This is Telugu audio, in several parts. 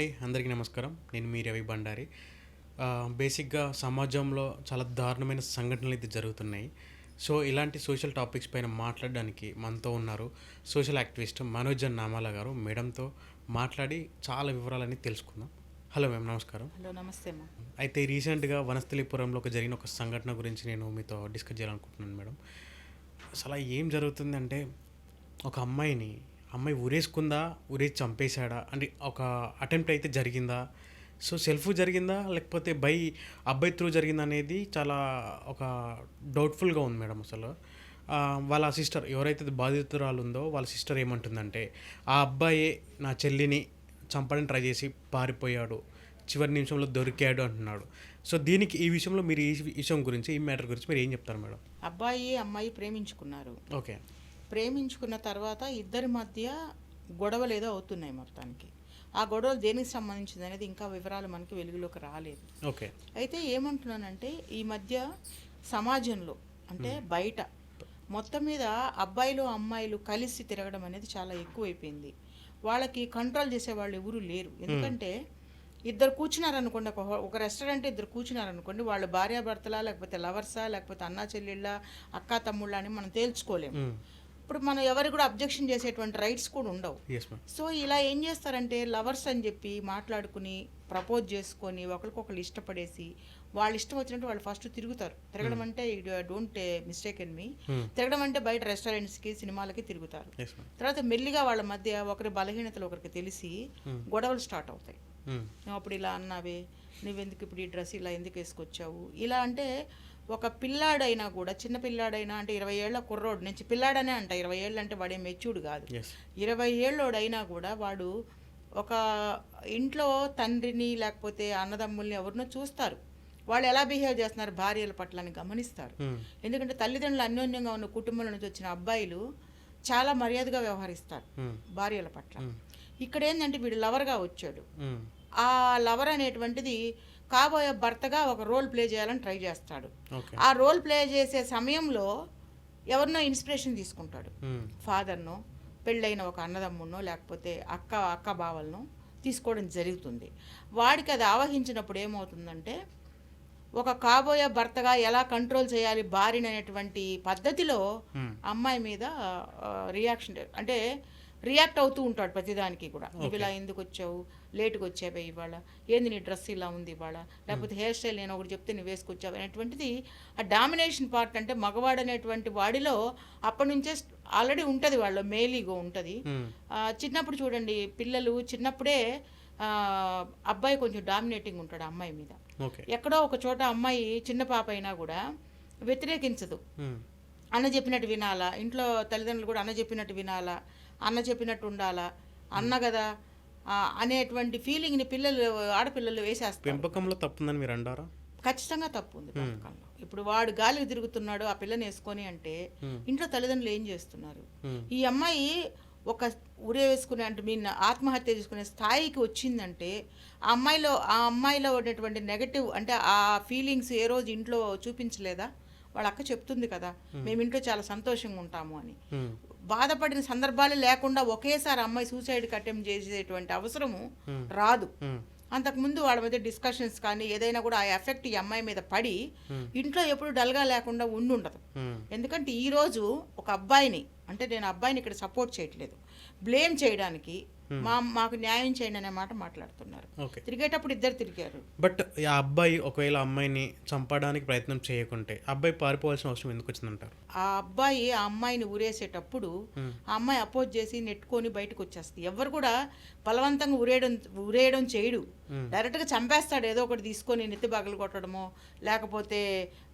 అండి అందరికీ నమస్కారం. నేను మీ రవి బండారి. ఆ, బేసిక్గా సమాజంలో చాలా దారుణమైన సంఘటనలు అయితే జరుగుతున్నాయి. సో ఇలాంటి సోషల్ టాపిక్స్ పైన మాట్లాడడానికి మనతో ఉన్నారు సోషల్ యాక్టివిస్ట్ మనోజన్ నామాల గారు. మేడంతో మాట్లాడి చాలా వివరాలని తెలుసుకుందాం. హలో మ్యామ్ నమస్కారం. హలో నమస్తే అమ్మా అయితే రీసెంట్గా వనస్థలిపురంలో ఒక జరిగిన ఒక సంఘటన గురించి నేను మీతో డిస్కస్ చేయాలనుకుంటున్నాను మేడం. అసలు ఏం జరుగుతుందంటే ఒక అమ్మాయిని అమ్మాయి ఊరేసుకుందా? ఊరేసి చంపేశాడా? అంటే ఒక అటెంప్ట్ అయితే జరిగిందా? సో సెల్ఫ్ జరిగిందా? లేకపోతే బై అబ్బాయి త్రూ జరిగిందా అనేది చాలా ఒక డౌట్ఫుల్గా ఉంది మేడం అసలు. వాళ్ళ సిస్టర్ ఎవరైతే బాధితురాలు ఉందో వాళ్ళ సిస్టర్ ఏమంటుందంటే ఆ అబ్బాయే నా చెల్లిని చంపడానికి ట్రై చేసి పారిపోయాడు. చివరి నిమిషంలో దొరికాడు అంటున్నాడు. సో దీనికి ఈ విషయంలో మీరు ఈ విషయం గురించి ఈ మ్యాటర్ గురించి మీరు ఏం చెప్తారు మేడం? అబ్బాయి అమ్మాయి ప్రేమించుకున్నారు. ఓకే. ప్రేమించుకున్న తర్వాత ఇద్దరి మధ్య గొడవలు ఏదో అవుతున్నాయి మొత్తానికి. ఆ గొడవలు దేనికి సంబంధించింది అనేది ఇంకా వివరాలు మనకి వెలుగులోకి రాలేదు. ఓకే. అయితే ఏమంటున్నానంటే ఈ మధ్య సమాజంలో అంటే బయట మొత్తం మీద అబ్బాయిలు అమ్మాయిలు కలిసి తిరగడం అనేది చాలా ఎక్కువైపోయింది. వాళ్ళకి కంట్రోల్ చేసే వాళ్ళు ఎవరు లేరు. ఎందుకంటే ఇద్దరు కూర్చున్నారనుకోండి ఒక రెస్టారెంట్ ఇద్దరు కూర్చున్నారనుకోండి వాళ్ళు భార్యాభర్తలా లేకపోతే లవర్సా లేకపోతే అన్నా చెల్లెళ్ళ అక్కా తమ్ముళ్ళ అని మనం తేల్చుకోలేము. ఇప్పుడు మనం ఎవరికి కూడా అబ్జెక్షన్ చేసేటువంటి రైట్స్ కూడా ఉండవు. సో ఇలా ఏం చేస్తారంటే లవర్స్ అని చెప్పి మాట్లాడుకుని ప్రపోజ్ చేసుకొని ఒకరికొకరు ఇష్టపడేసి వాళ్ళు ఇష్టం వచ్చినట్టు వాళ్ళు ఫస్ట్ తిరుగుతారు. తిరగడం అంటే డోంట్ మిస్టేక్ అండ్ మీ తిరగడం అంటే బయట రెస్టారెంట్స్కి సినిమాలకి తిరుగుతారు. తర్వాత మెల్లిగా వాళ్ళ మధ్య ఒకరి బలహీనతలు ఒకరికి తెలిసి గొడవలు స్టార్ట్ అవుతాయి. నువ్వు అప్పుడు ఇలా అన్నావే నువ్వెందుకు ఇప్పుడు ఈ డ్రెస్ ఇలా ఎందుకు వేసుకొచ్చావు? ఇలా అంటే ఒక పిల్లాడైనా కూడా చిన్న పిల్లాడైనా అంటే ఇరవై ఏళ్ళ కుర్రోడు నుంచి పిల్లాడనే అంట ఇరవై ఏళ్ళు అంటే వాడే మెచ్యూర్డ్ కాదు. ఇరవై ఏళ్ళోడైనా కూడా వాడు ఒక ఇంట్లో తండ్రిని లేకపోతే అన్నదమ్ముల్ని ఎవరినో చూస్తారు. వాళ్ళు ఎలా బిహేవ్ చేస్తున్నారు భార్యల పట్ల అని గమనిస్తారు. ఎందుకంటే తల్లిదండ్రులు అన్యోన్యంగా ఉన్న కుటుంబంలో నుంచి వచ్చిన అబ్బాయిలు చాలా మర్యాదగా వ్యవహరిస్తారు భార్యల పట్ల. ఇక్కడ ఏంటంటే వీడు లవర్గా వచ్చాడు. ఆ లవర్ అనేటువంటిది కాబోయే భర్తగా ఒక రోల్ ప్లే చేయాలని ట్రై చేస్తాడు. ఆ రోల్ ప్లే చేసే సమయంలో ఎవరినో ఇన్స్పిరేషన్ తీసుకుంటాడు. ఫాదర్నో పెళ్ళైన ఒక అన్నదమ్మునో లేకపోతే అక్క అక్క బావలను తీసుకోవడం జరుగుతుంది. వాడికి అది ఆవహించినప్పుడు ఏమవుతుందంటే ఒక కాబోయే భర్తగా ఎలా కంట్రోల్ చేయాలి భార్యని అనేటువంటి పద్ధతిలో అమ్మాయి మీద రియాక్షన్ అంటే రియాక్ట్ అవుతూ ఉంటాడు ప్రతిదానికి కూడా. నువ్వు ఇలా ఎందుకు వచ్చావు? లేటుగా వచ్చావే ఇవాళ? ఏంది నీ డ్రెస్ ఇలా ఉంది ఇవాళ? లేకపోతే హెయిర్ స్టైల్ నేను ఒకటి చెప్తే నువ్వు వేసుకొచ్చావు? అనేటువంటిది ఆ డామినేషన్ పార్ట్ అంటే మగవాడు అనేటువంటి వాడిలో అప్పటి నుంచే ఆల్రెడీ ఉంటుంది వాళ్ళు మేలీగో ఉంటుంది. చిన్నప్పుడు చూడండి పిల్లలు చిన్నప్పుడే అబ్బాయి కొంచెం డామినేటింగ్ ఉంటాడు అమ్మాయి మీద. ఎక్కడో ఒక చోట అమ్మాయి చిన్న పాప అయినా కూడా వ్యతిరేకించదు. అన్న చెప్పినట్టు వినాలా? ఇంట్లో తల్లిదండ్రులు కూడా అన్న చెప్పినట్టు వినాలా? అన్న చెప్పినట్టు ఉండాలా? అన్న కదా? అనేటువంటి ఫీలింగ్ని పిల్లలు ఆడపిల్లలు వేసేస్తారు. పెంపకంలో తప్పుందని మీరు అంటారా? ఖచ్చితంగా తప్పు ఉంది పెంపకంలో. ఇప్పుడు వాడు గాలికి తిరుగుతున్నాడు ఆ పిల్లని వేసుకొని అంటే ఇంట్లో తల్లిదండ్రులు ఏం చేస్తున్నారు? ఈ అమ్మాయి ఒక ఉరే వేసుకునే అంటే మీ ఆత్మహత్య చేసుకునే స్థాయికి వచ్చిందంటే ఆ అమ్మాయిలో ఆ అమ్మాయిలో ఉన్నటువంటి నెగటివ్ అంటే ఆ ఫీలింగ్స్ ఏ రోజు ఇంట్లో చూపించలేదా? వాళ్ళ అక్క చెప్తుంది కదా మేము ఇంట్లో చాలా సంతోషంగా ఉంటాము అని. బాధపడిన సందర్భాలు లేకుండా ఒకేసారి అమ్మాయి సూసైడ్కి అటెంప్ట్ చేసేటువంటి అవసరము రాదు. అంతకుముందు వాళ్ళ మధ్య డిస్కషన్స్ కానీ ఏదైనా కూడా ఆ ఎఫెక్ట్ ఈ అమ్మాయి మీద పడి ఇంట్లో ఎప్పుడు డల్గా లేకుండా ఉండి ఉండదు ఎందుకంటే ఈరోజు ఒక అబ్బాయిని అంటే నేను అబ్బాయిని ఇక్కడ సపోర్ట్ చేయట్లేదు. బ్లేమ్ చేయడానికి మా మాకు న్యాయం చేయండి అనే మాట మాట్లాడుతున్నారు. ఓకే తిరిగేటప్పుడు ఇద్దరు తిరిగారు. బట్ ఆ అబ్బాయి ఒకవేళ అమ్మాయిని చంపడానికి ప్రయత్నం చేయకుంటే అబ్బాయి పారిపోవాల్సిన అవసరం ఎందుకు వచ్చిందంటారు? ఆ అబ్బాయి ఆ అమ్మాయిని ఊరేసేటప్పుడు ఆ అమ్మాయి అపోజ్ చేసి నెట్టుకొని బయటకు వచ్చేస్తుంది. ఎవరు కూడా బలవంతంగా ఉరేయడం ఉరేయడం చేయడు. డైరెక్ట్గా చంపేస్తాడు. ఏదో ఒకటి తీసుకొని నెత్తి బగలు కొట్టడమో లేకపోతే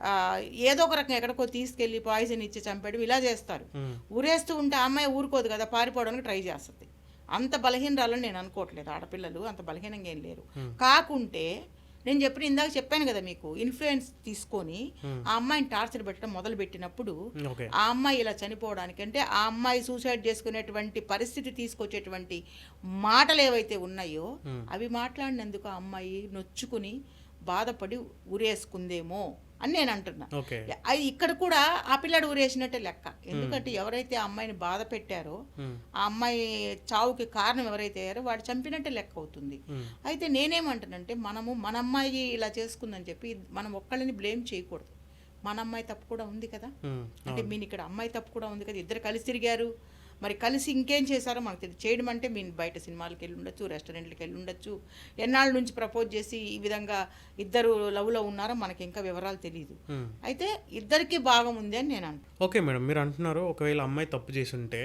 ఆ, ఏదో ఒక రకంగా ఎక్కడికో తీసుకెళ్ళి పాయిజన్ ఇచ్చి చంపేయడం ఇలా చేస్తారు. ఊరేస్తూ ఉంటే ఆ అమ్మాయి ఊరుకోదు కదా పారిపోవడానికి ట్రై చేస్తుంది. అంత బలహీనరాలని నేను అనుకోవట్లేదు. ఆడపిల్లలు అంత బలహీనంగా ఏం లేరు. కాకుంటే నేను చెప్పిన ఇందాక చెప్పాను కదా మీకు ఇన్ఫ్లుయెన్స్ తీసుకొని ఆ అమ్మాయిని టార్చర్ పెట్టడం మొదలు పెట్టినప్పుడు ఆ అమ్మాయి ఇలా చనిపోవడానికి అంటే ఆ అమ్మాయి సూసైడ్ చేసుకునేటువంటి పరిస్థితి తీసుకొచ్చేటువంటి మాటలు ఏవైతే ఉన్నాయో అవి మాట్లాడినందుకు ఆ అమ్మాయి నొచ్చుకుని బాధపడి ఉరేసుకుందేమో అని నేను అంటున్నా. అది ఇక్కడ కూడా ఆ పిల్లాడు ఊరేసినట్టే లెక్క. ఎందుకంటే ఎవరైతే ఆ అమ్మాయిని బాధ పెట్టారో ఆ అమ్మాయి చావుకి కారణం ఎవరైతే అయ్యారో వాడు చంపినట్టే లెక్క అవుతుంది. అయితే నేనేమంటానంటే మనము మన అమ్మాయి ఇలా చేసుకుందని చెప్పి మనం ఒక్కళ్ళని బ్లేమ్ చేయకూడదు. మన అమ్మాయి తప్పు కూడా ఉంది కదా? అంటే మీరు ఇక్కడ అమ్మాయి తప్పు కూడా ఉంది కదా? ఇద్దరు కలిసి తిరిగారు. మరి కలిసి ఇంకేం చేశారో మనకు తెలియదు. చేయడం అంటే మీరు బయట సినిమాలకు వెళ్ళి ఉండొచ్చు రెస్టారెంట్లకు వెళ్ళి ఉండొచ్చు ఎన్నాళ్ళ నుంచి ప్రపోజ్ చేసి ఈ విధంగా ఇద్దరు లవ్లో ఉన్నారో మనకి ఇంకా వివరాలు తెలియదు. అయితే ఇద్దరికి భాగం ఉంది అని నేను అంటాను ఓకే మేడం మీరు అంటున్నారు ఒకవేళ అమ్మాయి తప్పు చేసి ఉంటే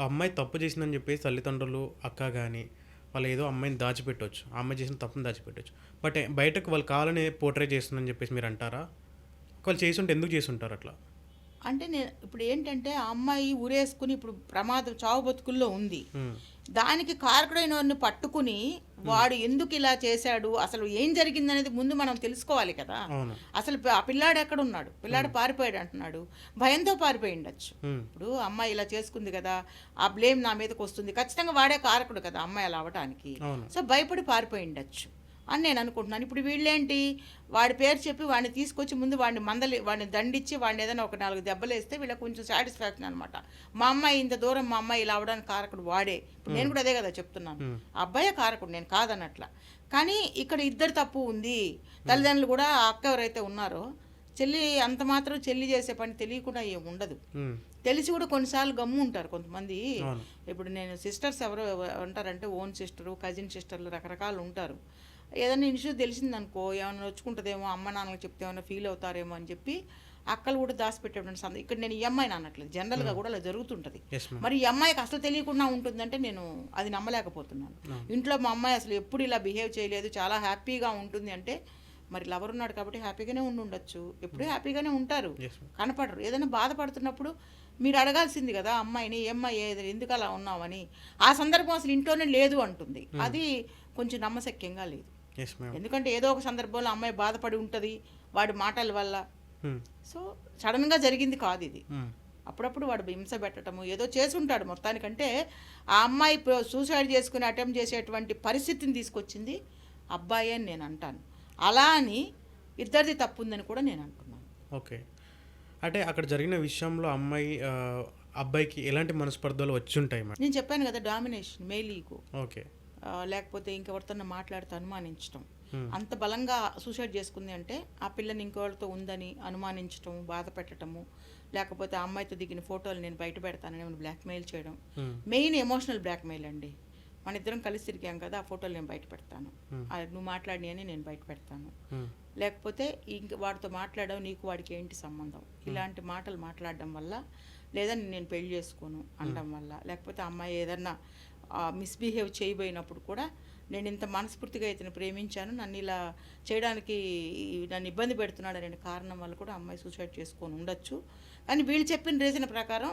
ఆ అమ్మాయి తప్పు చేసిందని చెప్పేసి తల్లిదండ్రులు అక్క కానీ వాళ్ళు ఏదో అమ్మాయిని దాచిపెట్టవచ్చు ఆ అమ్మాయి చేసిన తప్పుని దాచిపెట్టవచ్చు బట్ బయటకు వాళ్ళు కావాలని పోర్ట్రే చేస్తుందని చెప్పేసి మీరు అంటారా? ఒకవేళ చేసి ఉంటే ఎందుకు చేసి ఉంటారు అట్లా? అంటే నేను ఇప్పుడు ఏంటంటే ఆ అమ్మాయి ఊరేసుకుని ఇప్పుడు ప్రమాదం చావు బతుకుల్లో ఉంది. దానికి కారకుడైన వాడిని పట్టుకుని వాడు ఎందుకు ఇలా చేశాడు అసలు ఏం జరిగింది అనేది ముందు మనం తెలుసుకోవాలి కదా. అసలు ఆ పిల్లాడు ఎక్కడ ఉన్నాడు పిల్లాడు పారిపోయాడు అంటున్నాడు. భయంతో పారిపోయి ఉండొచ్చు. ఇప్పుడు అమ్మాయి ఇలా చేసుకుంది కదా ఆ బ్లేమ్ నా మీదకి వస్తుంది. ఖచ్చితంగా వాడే కారకుడు కదా అమ్మాయి అలా అవ్వటానికి సో భయపడి పారిపోయి ఉండొచ్చు. అని నేను అనుకుంటున్నాను. ఇప్పుడు వీళ్ళేంటి? వాడి పేరు చెప్పి వాడిని తీసుకొచ్చి ముందు వాడిని మందలి వాడిని దండించి వాడిని ఏదైనా ఒక నాలుగు దెబ్బలు వేస్తే వీళ్ళకి కొంచెం సాటిస్ఫాక్షన్ అనమాట మా అమ్మాయి ఇంత దూరం మా అమ్మాయి ఇలా అవడానికి కారకుడు వాడే. ఇప్పుడు నేను కూడా అదే కదా చెప్తున్నాను. అబ్బాయే కారకుడు నేను కాదన్నట్ల కానీ ఇక్కడ ఇద్దరు తప్పు ఉంది. తల్లిదండ్రులు కూడా అక్క ఎవరైతే ఉన్నారో చెల్లి అంత మాత్రం చెల్లి చేసే పని తెలియకుండా ఏం ఉండదు. తెలిసి కూడా కొన్నిసార్లు గమ్ము ఉంటారు కొంతమంది. ఇప్పుడు నేను సిస్టర్స్ ఎవరో ఉంటారంటే ఓన్ సిస్టరు కజిన్ సిస్టర్లు రకరకాలు ఉంటారు. ఏదైనా ఇష్యూ తెలిసిందనుకో ఏమైనా వచ్చుకుంటుందేమో అమ్మ నాన్నకి చెప్తే ఏమైనా ఫీల్ అవుతారేమో అని చెప్పి అక్కలు కూడా దాచిపెట్టేటువంటి సంద ఇక్కడ నేను ఈ అమ్మాయిని అనట్లేదు. జనరల్గా కూడా అలా జరుగుతుంటుంది. మరి ఈ అమ్మాయికి అసలు తెలియకుండా ఉంటుందంటే నేను అది నమ్మలేకపోతున్నాను. ఇంట్లో మా అమ్మాయి అసలు ఎప్పుడు ఇలా బిహేవ్ చేయలేదు చాలా హ్యాపీగా ఉంటుంది అంటే మరి లవర్ ఉన్నాడు కాబట్టి హ్యాపీగానే ఉండి ఉండొచ్చు. ఎప్పుడూ హ్యాపీగానే ఉంటారు. కనపడరు. ఏదైనా బాధపడుతున్నప్పుడు మీరు అడగాల్సింది కదా అమ్మాయిని ఏమ్మా ఏది ఎందుకు అలా ఉన్నావని? ఆ సందర్భం అసలు ఇంట్లోనే లేదు అంటుంది. అది కొంచెం నమ్మశక్యంగా లేదు. ఎందుకంటే ఏదో ఒక సందర్భంలో అమ్మాయి బాధపడి ఉంటుంది వాడి మాటల వల్ల. ఉమ్, సో సడన్గా జరిగింది కాదు ఇది. ఉమ్, అప్పుడప్పుడు వాడు హింస పెట్టడము ఏదో చేసి ఉంటాడు మొత్తానికంటే ఆ అమ్మాయి సూసైడ్ చేసుకుని అటెంప్ట్ చేసేటువంటి పరిస్థితిని తీసుకొచ్చింది అబ్బాయి అని నేను అంటాను. అలా అని ఇద్దరిది తప్పు ఉందని కూడా నేను అంటున్నాను ఓకే అంటే అక్కడ జరిగిన విషయంలో అమ్మాయి అబ్బాయికి ఎలాంటి మనస్పర్ధలు వచ్చి ఉంటాయి నేను చెప్పాను కదా డామినేషన్ మేల్ ఈగో ఓకే లేకపోతే ఇంకెవరితో మాట్లాడుతూ అనుమానించడం. అంత బలంగా సూసైడ్ చేసుకుంది అంటే ఆ పిల్లని ఇంకోళ్ళతో ఉందని అనుమానించడం బాధ పెట్టడము లేకపోతే ఆ అమ్మాయితో దిగిన ఫోటోలు నేను బయట పెడతానని బ్లాక్మెయిల్ చేయడం. మెయిన్ ఎమోషనల్ బ్లాక్మెయిల్ అండి. మన ఇద్దరం కలిసి తిరిగాం కదా ఆ ఫోటోలు నేను బయట పెడతాను. నువ్వు మాట్లాడి అని నేను బయట పెడతాను. లేకపోతే ఇంక వాడితో మాట్లాడవు నీకు వాడికి ఏంటి సంబంధం? ఇలాంటి మాటలు మాట్లాడడం వల్ల లేదా నేను పెళ్ళి చేసుకోను అనడం వల్ల. లేకపోతే అమ్మాయి ఏదన్నా మిస్బిహేవ్ చేయబోయినప్పుడు కూడా నేను ఇంత మనస్ఫూర్తిగా ఇతను ప్రేమించాను నన్ను ఇలా చేయడానికి నన్ను ఇబ్బంది పెడుతున్నాడు అనే కారణం వల్ల కూడా అమ్మాయి సూసైడ్ చేసుకొని ఉండొచ్చు. కానీ వీళ్ళు చెప్పిన రీజన్ ప్రకారం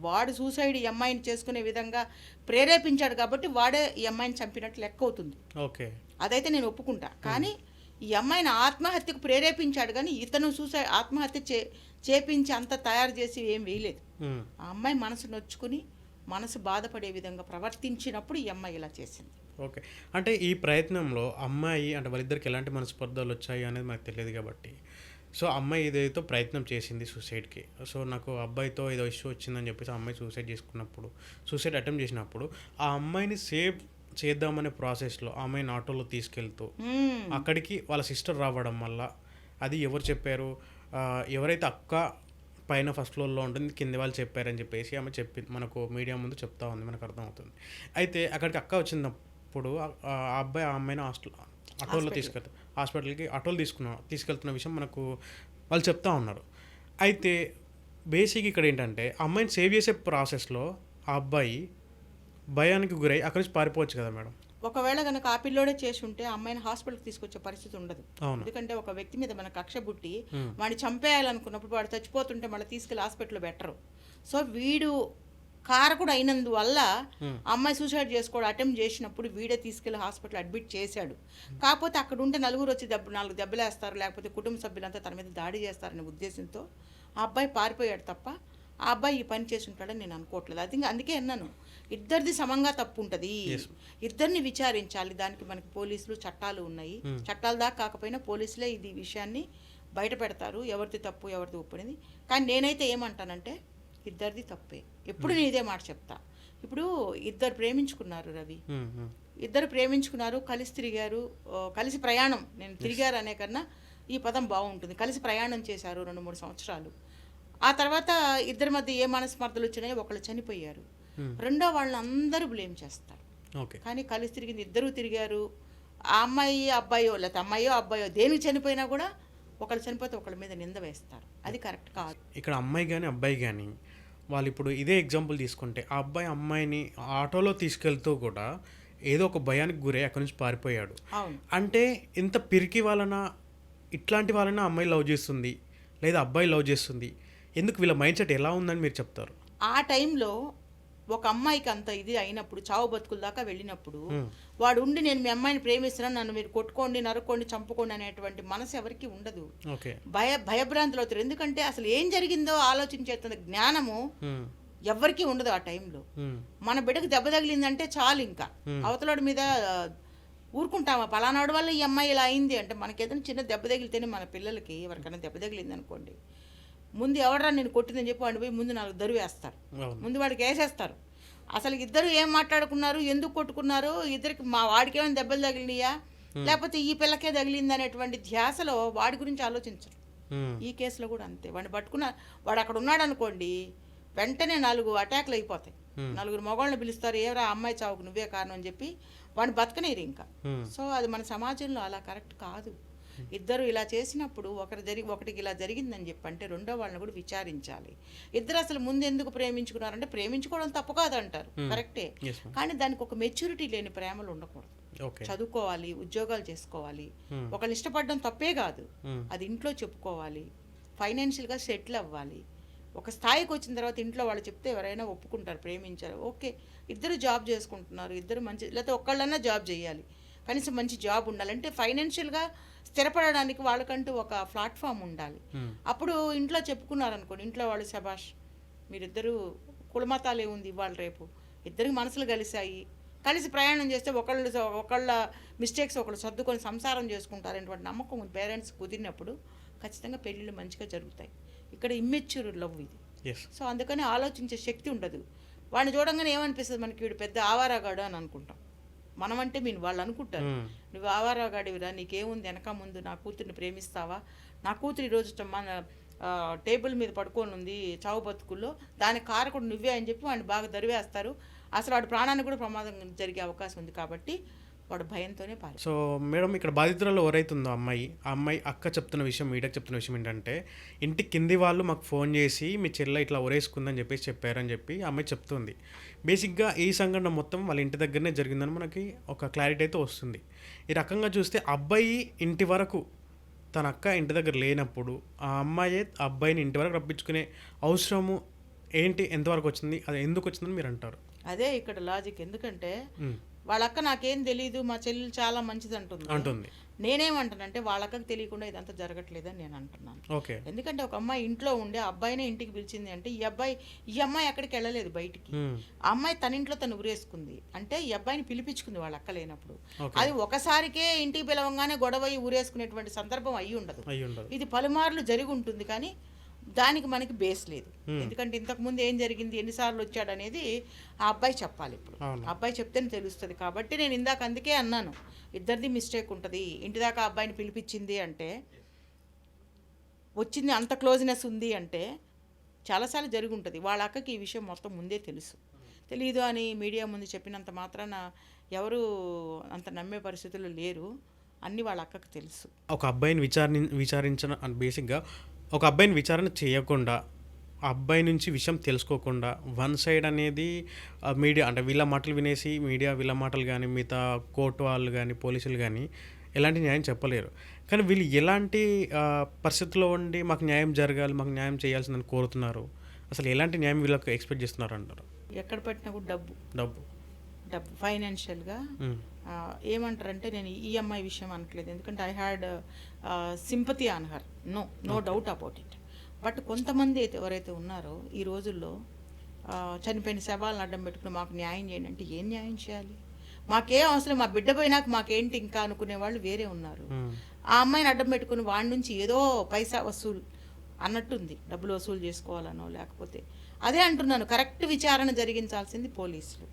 వాడు సూసైడ్ ఈ అమ్మాయిని చేసుకునే విధంగా ప్రేరేపించాడు కాబట్టి వాడే ఈ అమ్మాయిని చంపినట్టు లెక్క అవుతుంది. ఓకే. అదైతే నేను ఒప్పుకుంటా. కానీ ఈ అమ్మాయిని ఆత్మహత్యకు ప్రేరేపించాడు కానీ ఇతను సూసైడ్ ఆత్మహత్య చే చేపించి అంత తయారు చేసి ఏం వేయలేదు. ఆ అమ్మాయి మనసు నొచ్చుకుని మనసు బాధపడే విధంగా ప్రవర్తించినప్పుడు ఈ అమ్మాయి ఇలా చేసింది. ఓకే. అంటే ఈ ప్రయత్నంలో అమ్మాయి అంటే వాళ్ళిద్దరికి ఎలాంటి మనస్పర్ధలు వచ్చాయి అనేది మనకు తెలియదు కాబట్టి. సో అమ్మాయి ఏదైతే ప్రయత్నం చేసింది సూసైడ్కి సో నాకు అబ్బాయితో ఏదో ఇష్యూ వచ్చిందని చెప్పేసి ఆ అమ్మాయి సూసైడ్ చేసుకున్నప్పుడు సూసైడ్ అటెంప్ట్ చేసినప్పుడు ఆ అమ్మాయిని సేవ్ చేద్దామనే ప్రాసెస్లో ఆ అమ్మాయిని ఆటోలో తీసుకెళ్తూ. అక్కడికి వాళ్ళ సిస్టర్ రావడం వల్ల అది ఎవరు చెప్పారు? ఎవరైతే అక్క పైన ఫస్ట్ ఫ్లోర్లో ఉంటుంది కింద వాళ్ళు చెప్పారని చెప్పేసి ఆమె చెప్పి మనకు మీడియా ముందు చెప్తా ఉంది మనకు అర్థమవుతుంది. అయితే అక్కడికి అక్క వచ్చినప్పుడు ఆ అబ్బాయి ఆ అమ్మాయిని హాస్టల్ ఆటోలో తీసుకెళ్తా హాస్పిటల్కి ఆటోలో తీసుకున్న తీసుకెళ్తున్న విషయం మనకు వాళ్ళు చెప్తా ఉన్నారు. అయితే బేసిక్ ఇక్కడ ఏంటంటే ఆ అమ్మాయిని సేవ్ చేసే ప్రాసెస్లో ఆ అబ్బాయి భయానికి గురై అక్కడి నుంచి పారిపోవచ్చు కదా మేడం. ఒకవేళ కనుక ఆ పిల్లోడే చేసి ఉంటే అమ్మాయిని హాస్పిటల్కి తీసుకొచ్చే పరిస్థితి ఉండదు. ఎందుకంటే ఒక వ్యక్తి మీద మన కక్ష మ్మ్. వాడిని చంపేయాలనుకున్నప్పుడు వాడు చచ్చిపోతుంటే మళ్ళీ తీసుకెళ్ళి హాస్పిటల్లో బెటరు సో వీడు కారకుడు అయినందువల్ల అమ్మాయి సూసైడ్ చేసుకోవడం అటెంప్ట్ చేసినప్పుడు వీడే తీసుకెళ్ళి హాస్పిటల్ అడ్మిట్ చేశాడు. కాకపోతే అక్కడ ఉంటే నలుగురు వచ్చి దెబ్బ నాలుగు దెబ్బలేస్తారు లేకపోతే కుటుంబ సభ్యులంతా తన మీద దాడి చేస్తారనే ఉద్దేశంతో ఆ అబ్బాయి పారిపోయాడు తప్ప ఆ అబ్బాయి ఈ పని చేసి ఉంటాడని నేను అనుకోవట్లేదు. అది అందుకే అన్నాను. ఇద్దరిది సమంగా తప్పు ఉంటుంది. ఇద్దరిని విచారించాలి. దానికి మనకి పోలీసులు చట్టాలు ఉన్నాయి. Hmm. చట్టాల దాకా కాకపోయినా పోలీసులే ఇది విషయాన్ని బయట పెడతారు. ఎవరిది తప్పు ఎవరిది ఉప్పు అనేది కానీ నేనైతే ఏమంటానంటే ఇద్దరిది తప్పే. ఎప్పుడు నేను ఇదే మాట చెప్తా. ఇప్పుడు ఇద్దరు ప్రేమించుకున్నారు రవి. ఉమ్. ఇద్దరు ప్రేమించుకున్నారు కలిసి తిరిగారు. కలిసి ప్రయాణం. నేను తిరిగారు అనే కన్నా ఈ పదం బాగుంటుంది. కలిసి ప్రయాణం చేశారు రెండు మూడు సంవత్సరాలు. ఆ తర్వాత ఇద్దరి మధ్య ఏ మనస్మర్థలు వచ్చినాయో ఒకళ్ళు చనిపోయారు. రెండో వాళ్ళని అందరూ బ్లేమ్ చేస్తారు. ఓకే కానీ కలిసి తిరిగింది ఇద్దరు తిరిగారు. ఆ అమ్మాయి అబ్బాయో లేకపోతే అమ్మాయో అబ్బాయో దేనికి చనిపోయినా కూడా ఒకళ్ళు చనిపోతే ఒకళ్ళ మీద నింద వేస్తారు. అది కరెక్ట్ కాదు. ఇక్కడ అమ్మాయి కానీ అబ్బాయి కానీ వాళ్ళు ఇప్పుడు ఇదే ఎగ్జాంపుల్ తీసుకుంటే ఆ అబ్బాయి అమ్మాయిని ఆటోలో తీసుకెళ్తూ కూడా ఏదో ఒక భయానికి గురై అక్కడి నుంచి పారిపోయాడు. అంటే ఇంత పిరికి వలన ఇట్లాంటి వాళ్ళని అమ్మాయి లవ్ చేస్తుంది లేదా అబ్బాయి లవ్ చేస్తుంది? ఎందుకు వీళ్ళ మైండ్ సెట్ ఎలా ఉందని మీరు చెప్తారు? ఆ టైంలో ఒక అమ్మాయికి అంత ఇది అయినప్పుడు చావు బతుకుల దాకా వెళ్ళినప్పుడు వాడు ఉండి నేను మీ అమ్మాయిని ప్రేమిస్తున్నాను నన్ను మీరు కొట్టుకోండి నరుక్కోండి చంపుకోండి అనేటువంటి మనసు ఎవరికి ఉండదు. భయ భయభ్రాంతులు అవుతారు. ఎందుకంటే అసలు ఏం జరిగిందో ఆలోచించేంత జ్ఞానము ఎవ్వరికీ ఉండదు ఆ టైంలో. మన బిడ్డకు దెబ్బ తగిలిందంటే చాలు ఇంకా. అవతలాడి మీద ఊరుకుంటామా? పలానాడు వల్ల ఈ అమ్మాయి ఇలా అయింది అంటే మనకి ఏదైనా చిన్న దెబ్బ తగిలితేనే మన పిల్లలకి ఎవరికైనా దెబ్బ తగిలింది అనుకోండి ముందు ఎవడరా నేను కొట్టిందని చెప్పి వాడిని పోయి ముందు నాలుగు దరువు వేస్తారు. ముందు వాడికి వేసేస్తారు. అసలు ఇద్దరు ఏం మాట్లాడుకున్నారు? ఎందుకు కొట్టుకున్నారు? ఇద్దరికి మా వాడికి ఏమైనా దెబ్బలు తగిలినాయా? లేకపోతే ఈ పిల్లకే తగిలింది అనేటువంటి ధ్యాసలో వాడి గురించి ఆలోచించరు. ఈ కేసులో కూడా అంతే. వాడిని పట్టుకున్న వాడు అక్కడ ఉన్నాడు అనుకోండి వెంటనే నాలుగు అటాక్లు అయిపోతాయి. నలుగురు మగవాళ్ళని పిలుస్తారు ఏవరా అమ్మాయి చావుకు నువ్వే కారణం అని చెప్పి వాడిని బతకనేరు ఇంకా. సో అది మన సమాజంలో అలా కరెక్ట్ కాదు. ఇద్దరు ఇలా చేసినప్పుడు ఒకరు జరిగి ఒకటికి ఇలా జరిగిందని చెప్పి అంటే రెండో వాళ్ళని కూడా విచారించాలి. ఇద్దరు అసలు ముందు ఎందుకు ప్రేమించుకున్నారంటే ప్రేమించుకోవడం తప్పు కాదంటారు. కరెక్టే. Yes ma'am. కానీ దానికి ఒక మెచ్యూరిటీ లేని ప్రేమలు ఉండకూడదు. చదువుకోవాలి ఉద్యోగాలు చేసుకోవాలి. Hmm. ఒకళ్ళు ఇష్టపడడం తప్పే కాదు. ఉమ్, అది ఇంట్లో చెప్పుకోవాలి. ఫైనాన్షియల్గా సెటిల్ అవ్వాలి. ఒక స్థాయికి వచ్చిన తర్వాత ఇంట్లో వాళ్ళు చెప్తే ఎవరైనా ఒప్పుకుంటారు ప్రేమించారు. ఓకే. ఇద్దరు జాబ్ చేసుకుంటున్నారు. ఇద్దరు మంచి లేకపోతే ఒక్కళ్ళన్నా జాబ్ చేయాలి. కనీసం మంచి జాబ్ ఉండాలంటే ఫైనాన్షియల్గా స్థిరపడడానికి వాళ్ళకంటూ ఒక ప్లాట్ఫామ్ ఉండాలి. ఉమ్, అప్పుడు ఇంట్లో చెప్పుకున్నారనుకోండి ఇంట్లో వాళ్ళు శబాష్ మీరిద్దరూ కులమతాలే ఉంది ఇవాళ రేపు. ఇద్దరికి మనసులు కలిశాయి. కలిసి ప్రయాణం చేస్తే ఒకళ్ళు ఒకళ్ళ మిస్టేక్స్ ఒకళ్ళు సర్దుకొని సంసారం చేసుకుంటారు అనేటువంటి నమ్మకం పేరెంట్స్ కుదిరినప్పుడు ఖచ్చితంగా పెళ్ళిళ్ళు మంచిగా జరుగుతాయి. ఇక్కడ ఇమ్మెచ్యూర్ లవ్ ఇది. సో అందుకని ఆలోచించే శక్తి ఉండదు. వాడిని చూడంగానే ఏమనిపిస్తుంది? మనకి వీడు పెద్ద ఆవారాగాడు అని అనుకుంటాం. మనం అంటే మీరు వాళ్ళు అనుకుంటారు. నువ్వు ఆవారాగాడివిరా నీకేముంది? వెనక ముందు నా కూతుర్ని ప్రేమిస్తావా? నా కూతురు ఈరోజు మన టేబుల్ మీద పడుకొని ఉంది చావు బతుకుల్లో. దానికి కారకుడు నువ్వే అని చెప్పి వాడిని బాగా దరివేస్తారు. అసలు వాడి ప్రాణానికి కూడా ప్రమాదం జరిగే అవకాశం ఉంది కాబట్టి వాడు భయంతోనే పారి సో మేడం ఇక్కడ బాధితురాలు ఎవరైతుందో అమ్మాయి ఆ అమ్మాయి అక్క చెప్తున్న విషయం మీడకి చెప్తున్న విషయం ఏంటంటే ఇంటి కింది వాళ్ళు మాకు ఫోన్ చేసి మీ చెల్ల ఇట్లా ఒరేసుకుందని చెప్పేసి చెప్పారని చెప్పి ఆ అమ్మాయి చెప్తుంది. బేసిక్గా ఈ సంఘటన మొత్తం వాళ్ళ ఇంటి దగ్గరనే జరిగిందని మనకి ఒక క్లారిటీ అయితే వస్తుంది. ఈ రకంగా చూస్తే అబ్బాయి ఇంటి వరకు తన అక్క ఇంటి దగ్గర లేనప్పుడు ఆ అమ్మాయే అబ్బాయిని ఇంటి వరకు రప్పించుకునే అవసరము ఏంటి ఎంతవరకు వచ్చింది అది ఎందుకు వచ్చిందని మీరు అంటారు? అదే ఇక్కడ లాజిక్ ఎందుకంటే ఉమ్, వాళ్ళ అక్క నాకేం తెలియదు మా చెల్లెలు చాలా మంచిది అంటుంది. అంటుంది నేనేమంటానంటే వాళ్ళ అక్కకి తెలియకుండా ఇదంతా జరగట్లేదని నేను అంటున్నాను. ఓకే. ఎందుకంటే ఒక అమ్మాయి ఇంట్లో ఉండే అబ్బాయినే ఇంటికి పిలిచింది అంటే ఈ అబ్బాయి ఈ అమ్మాయి ఎక్కడికి వెళ్ళలేదు బయటికి. ఆ అమ్మాయి తన ఇంట్లో తను ఉరేసుకుంది అంటే ఈ అబ్బాయిని పిలిపించుకుంది వాళ్ళ అక్క లేనప్పుడు. అది ఒకసారికే ఇంటికి పిలవంగానే గొడవ ఊరేసుకునేటువంటి సందర్భం అయ్యి ఉండదు ఇది పలుమార్లు జరిగి ఉంటుంది కానీ దానికి మనకి బేస్ లేదు. ఎందుకంటే ఇంతకు ముందు ఏం జరిగింది ఎన్నిసార్లు వచ్చాడు అనేది ఆ అబ్బాయి చెప్పాలి ఇప్పుడు. అబ్బాయి చెప్తేనే తెలుస్తుంది. కాబట్టి నేను ఇందాక అందుకే అన్నాను ఇద్దరిది మిస్టేక్ ఉంటుంది. ఇంటి దాకా అబ్బాయిని పిలిపించింది అంటే వచ్చింది అంత క్లోజ్నెస్ ఉంది అంటే చాలాసార్లు జరిగి ఉంటుంది వాళ్ళ అక్కకి ఈ విషయం మొత్తం ముందే తెలుసు. తెలీదు అని మీడియా ముందు చెప్పినంత మాత్రాన ఎవరు అంత నమ్మే పరిస్థితులు లేరు. అన్నీ వాళ్ళ అక్కకి తెలుసు. ఒక అబ్బాయిని విచారణ విచారించిన బేసిక్గా ఒక అబ్బాయిని విచారణ చేయకుండా అబ్బాయి నుంచి విషయం తెలుసుకోకుండా వన్ సైడ్ అనేది మీడియా అంటే వీళ్ళ మాటలు వినేసి మీడియా వీళ్ళ మాటలు కానీ మిగతా కోర్టు వాళ్ళు కానీ పోలీసులు కానీ ఎలాంటి న్యాయం చెప్పలేరు. కానీ వీళ్ళు ఎలాంటి పరిస్థితుల్లో ఉండి మాకు న్యాయం జరగాలి మాకు న్యాయం చేయాల్సిందని కోరుతున్నారు? అసలు ఎలాంటి న్యాయం వీళ్ళకి ఎక్స్పెక్ట్ చేస్తున్నారు అంటారు ఎక్కడ పెట్టినా కూడా డబ్బు. డబ్బు. డబ్బు. ఫైనాన్షియల్గా. ఏమంటారంటే నేను ఈఎంఐ విషయం అనట్లేదు. ఎందుకంటే I had sympathy on her no no doubt about it but కొంతమంది అయితే ఎవరైతే ఉన్నారో ఈ రోజుల్లో చనిపోయిన శవాలను అడ్డం పెట్టుకుని మాకు న్యాయం చేయండి అంటే ఏం న్యాయం చేయాలి? మాకేం అవసరం మా బిడ్డ పోయినాక మాకేంటి ఇంకా అనుకునే వాళ్ళు వేరే ఉన్నారు. ఉమ్, ఆ అమ్మాయిని అడ్డం పెట్టుకుని వాడి నుంచి ఏదో పైసా వసూలు అన్నట్టుంది డబ్బులు వసూలు చేసుకోవాలనో లేకపోతే. అదే అంటున్నాను కరెక్ట్ విచారణ జరిగించాల్సింది పోలీసులు.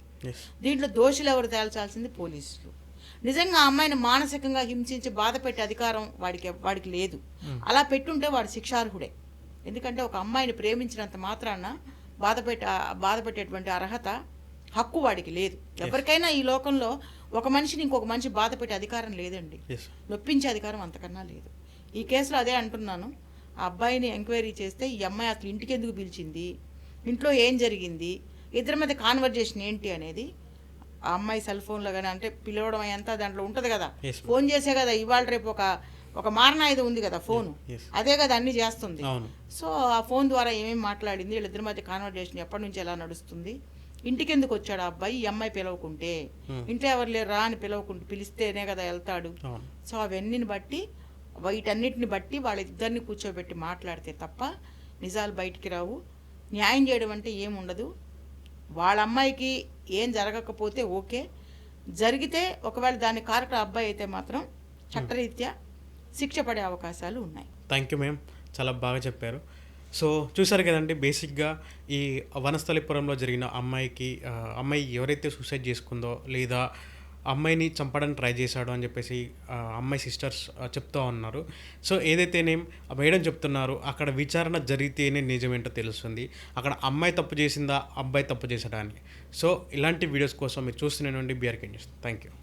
దీంట్లో దోషులు ఎవరు తేల్చాల్సింది పోలీసులు. నిజంగా ఆ అమ్మాయిని మానసికంగా హింసించి బాధ పెట్టే అధికారం వాడికి వాడికి లేదు. అలా పెట్టుంటే వాడు శిక్షార్హుడే. ఎందుకంటే ఒక అమ్మాయిని ప్రేమించినంత మాత్రాన బాధ పెట్టే బాధ పెట్టేటువంటి అర్హత హక్కు వాడికి లేదు. ఎవరికైనా ఈ లోకంలో ఒక మనిషిని ఇంకొక మనిషి బాధ పెట్టే అధికారం లేదండి. నొప్పించే అధికారం అంతకన్నా లేదు. ఈ కేసులో అదే అంటున్నాను. ఆ అబ్బాయిని ఎంక్వైరీ చేస్తే ఈ అమ్మాయి అసలు ఇంటికి ఎందుకు పిలిచింది? ఇంట్లో ఏం జరిగింది? ఇద్దరి మధ్య కాన్వర్జేషన్ ఏంటి అనేది ఆ అమ్మాయి సెల్ ఫోన్లో కానీ అంటే పిలవడం అంతా దాంట్లో ఉంటుంది కదా. ఫోన్ చేసే కదా ఇవాళ రేపు ఒక ఒక మారణాయుధం ఉంది కదా ఫోను. అదే కదా అన్ని చేస్తుంది. సో ఆ ఫోన్ ద్వారా ఏమేమి మాట్లాడింది వీళ్ళిద్దరి మధ్య కాన్వర్జేషన్ ఎప్పటి నుంచి ఎలా నడుస్తుంది ఇంటికి ఎందుకు వచ్చాడు ఆ అబ్బాయి ఈ అమ్మాయి పిలవకుంటే? Hmm. ఇంట్లో ఎవరు లేరు రా అని పిలవకుంటే పిలిస్తేనే కదా వెళ్తాడు. సో అవన్నీని బట్టి వీటన్నిటిని బట్టి వాళ్ళిద్దరిని కూర్చోబెట్టి మాట్లాడితే తప్ప నిజాలు బయటికి రావు. న్యాయం చేయడం అంటే ఏముండదు. వాళ్ళ అమ్మాయికి ఏం జరగకపోతే ఓకే. జరిగితే ఒకవేళ దాని కారకుడు అబ్బాయి అయితే మాత్రం చట్టరీత్యా శిక్ష పడే అవకాశాలు ఉన్నాయి. థ్యాంక్ యూ మ్యామ్ చాలా బాగా చెప్పారు. సో చూసారు కదండి బేసిక్గా ఈ వనస్థలిపురంలో జరిగిన అమ్మాయికి అమ్మాయి ఎవరైతే సూసైడ్ చేసుకుందో లేదా అమ్మాయిని చంపడానికి ట్రై చేశాడు అని చెప్పేసి అమ్మాయి సిస్టర్స్ చెప్తూ ఉన్నారు. సో ఏదైతేనేం ఆ మేడం చెప్తున్నారు అక్కడ విచారణ జరిగితేనే నిజమేంటో తెలుస్తుంది. అక్కడ అమ్మాయి తప్పు చేసిందా అబ్బాయి తప్పు చేశాడా అని. సో ఇలాంటి వీడియోస్ కోసం మీరు చూస్తూనే నుండి బీఆర్కే న్యూస్ థ్యాంక్ యూ